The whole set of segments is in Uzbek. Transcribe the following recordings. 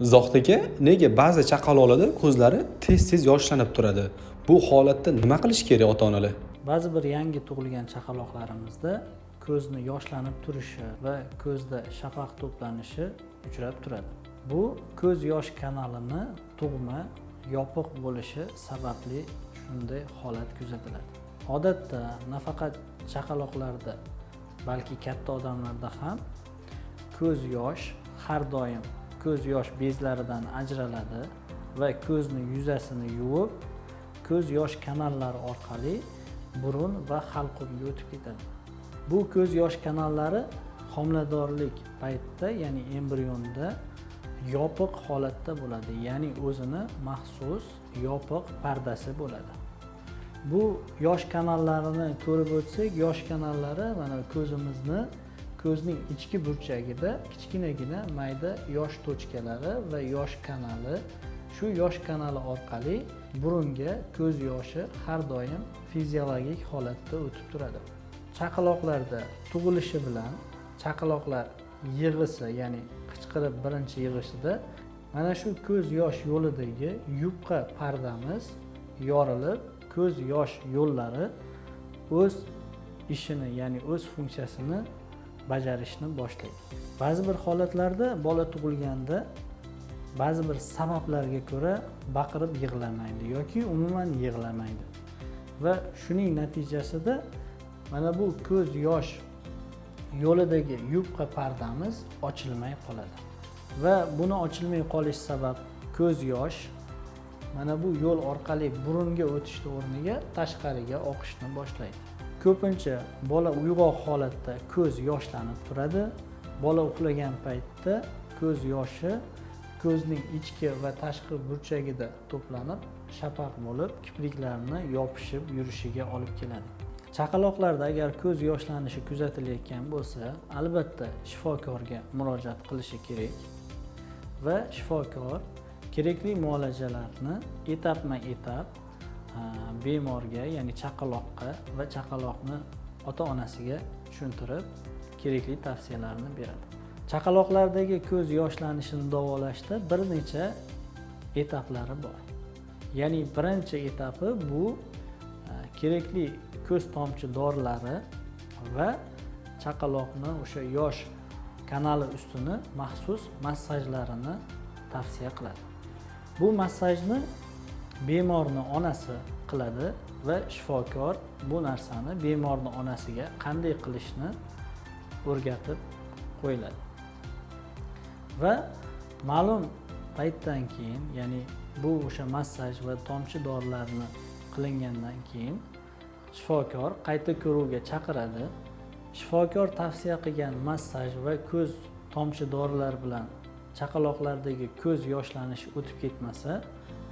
zohid nega ba'zi chaqaloqlarda ko'zlari tez tez yoshlanib turadi? Bu holatda nima qilish kerak ota onalar ba'zi bir yangi tug'ilgan chaqaloqlarimizda ko'zni yoshlanib turishi va ko'zda shafaq to'planishi uchrab turadi. Bu ko'z yosh kanalini tug'ma yopiq bo'lishi sababli shunday holat kuzatiladi. Odatda nafaqat chaqaloqlarda balki katta odamlarda ham ko'z yosh har doim ko'z yosh bezlaridan ajraladi va ko'zni yuzasini yuvib ko'z yosh kanallari orqali burun va halqumga o'tib ketadi. Bu ko'z yosh kanallari homiladorlik paytida ya'ni embrionda yopiq holatda bo'ladi ya'ni o'zini maxsus yopiq pardasi bo'ladi. Bu yosh kanallarini ko'rib o'tsak yosh kanallari mana ko'zimizni ko'zning ichki burchagida kichkinagina mayda yosh tochkalari va yosh kanali. Shu yosh kanali orqali burunga ko'z yoshi har doim fiziologik holatda o'tib turadi. Chaqaloqlarda tug'ilishi bilan chaqaloqlar yig'isi ya'ni qichqirib birinchi yig'ishida mana shu ko'z yosh yo'lidagi yupqa pardamiz yorilib ko'z yosh yo'llari o'z ishini ya'ni o'z funksiyasini bajarishni boshlaydi. Ba'zi bir holatlarda bola tug'ilganda ba'zi bir sabablarga ko'ra baqirib yig'lamaydi yoki umuman yig'lamaydi. Va shuning natijasida mana bu ko'z yosh yo'lidagi yupqa pardamiz ochilmay qoladi. Va buni ochilmay qolish sabab ko'z yosh mana bu yo'l orqali burunga o'tishni o'rniga tashqariga oqishni boshlaydi. Ko'pincha bola uyg'oq holatda ko'z yoshlanib turadi. Bola uxlagan paytda ko'z yoshi ko'zning ichki va tashqi burchagida to'planib shafaq bo'lib kipriklarni yopishib yurishiga olib keladi. Chaqaloqlarda agar ko'z yoshlanishi kuzatilayotgan bo'lsa albatta shifokorga murojaat qilishi kerak va shifokor kerakli muolajalarni etapma etap bemorga ya'ni chaqaloqqa va chaqaloqni ota onasiga tushuntirib kerakli tavsiyalarni beradi. Chaqaloqlardagi ko'z yoshlanishini davolashda bir necha etaplari bor. Ya'ni birinchi etapi bu e, kerakli ko'z tomchi dorilari va chaqaloqni o'sha yosh kanali ustini maxsus massajlarini tavsiya qiladi. Bu massajni bemorni onasi qiladi va shifokor bu narsani bemorni onasiga qanday qilishni o'rgatib qo'yiladi. Va ma'lum paytdan keyin ya'ni bu o'sha massaj va tomchi dorilarni qilingandan keyin shifokor qayta ko'ruvga chaqiradi. Shifokor tavsiya qilgan massaj va ko'z tomchi dorilar bilan chaqaloqlardagi ko'z yoshlanishi o'tib ketmasa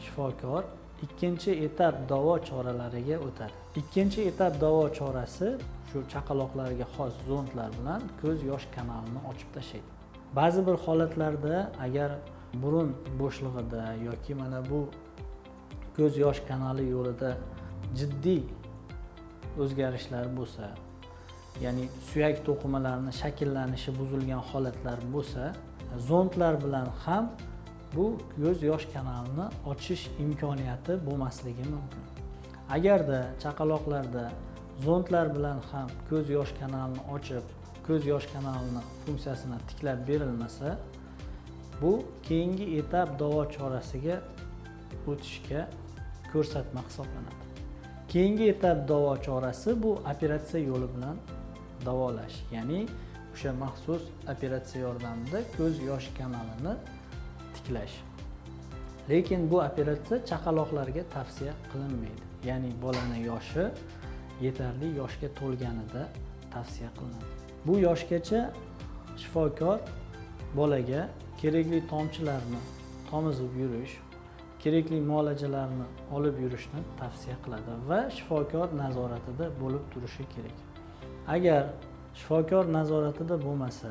shifokor ikkinchi etap davo choralariga o'tadi. Ikkinchi etap davo chorasi shu chaqaloqlarga xos zondlar bilan ko'z yosh kanalini ochib tashlaydi. Ba'zi bir holatlarda agar burun bo'shlig'ida yoki mana bu ko'z yosh kanali yo'lida jiddiy o'zgarishlar bo'lsa ya'ni suyak to'qimalarini shakllanishi buzilgan holatlar bo'lsa zondlar bilan ham bu ko'z yosh kanalini ochish imkoniyati bo'lmasligi mumkin. Agarda chaqaloqlarda zondlar bilan ham ko'z yosh kanalini ochib ko'z yosh kanalini funksiyasini tiklab berilmasa bu keyingi etap davo chorasiga o'tishga ko'rsatma hisoblanadi. Keyingi etap davo chorasi bu operatsiya yo'li bilan davolash ya'ni o'sha maxsus operatsiya yordamida ko'z yosh kanalini tiklash. Lekin bu operatsiya chaqaloqlarga tavsiya qilinmaydi. Ya'ni bolani yoshi yetarli yoshga to'lganida tavsiya qilinadi. Bu yoshgacha shifokor bolaga kerakli tomchilarni tomizib yurish kerakli muolajalarni olib yurishni tavsiya qiladi va shifokor nazoratida bo'lib turishi kerak. Agar shifokor nazoratida bo'lmasa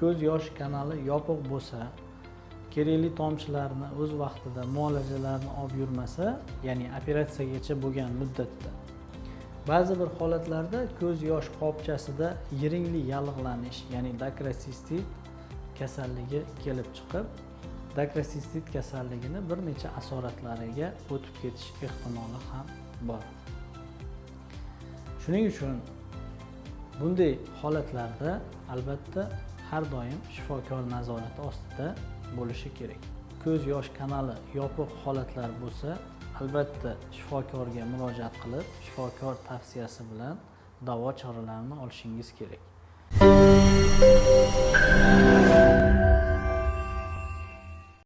ko'z yosh kanali yopiq bo'lsa kerakli tomchilarni o'z vaqtida muolajalarni olib yurmasa ya'ni operatsiyagacha bo'lgan muddatda. Ba'zi bir holatlarda ko'z yosh qopchasida yiringli yallig'lanish ya'ni dakrosistit kasalligi kelib chiqib dakrosistit kasalligini bir necha asoratlariga o'tib ketish ehtimoli ham bor. Shuning uchun bunday holatlarda albatta har doim shifokor nazorati ostida bo'lishi kerak. Ko'z yosh kanali yopiq holatlar bo'lsa albatta shifokorga murojaat qilib shifokor tavsiyasi bilan davo choralarini olishingiz kerak.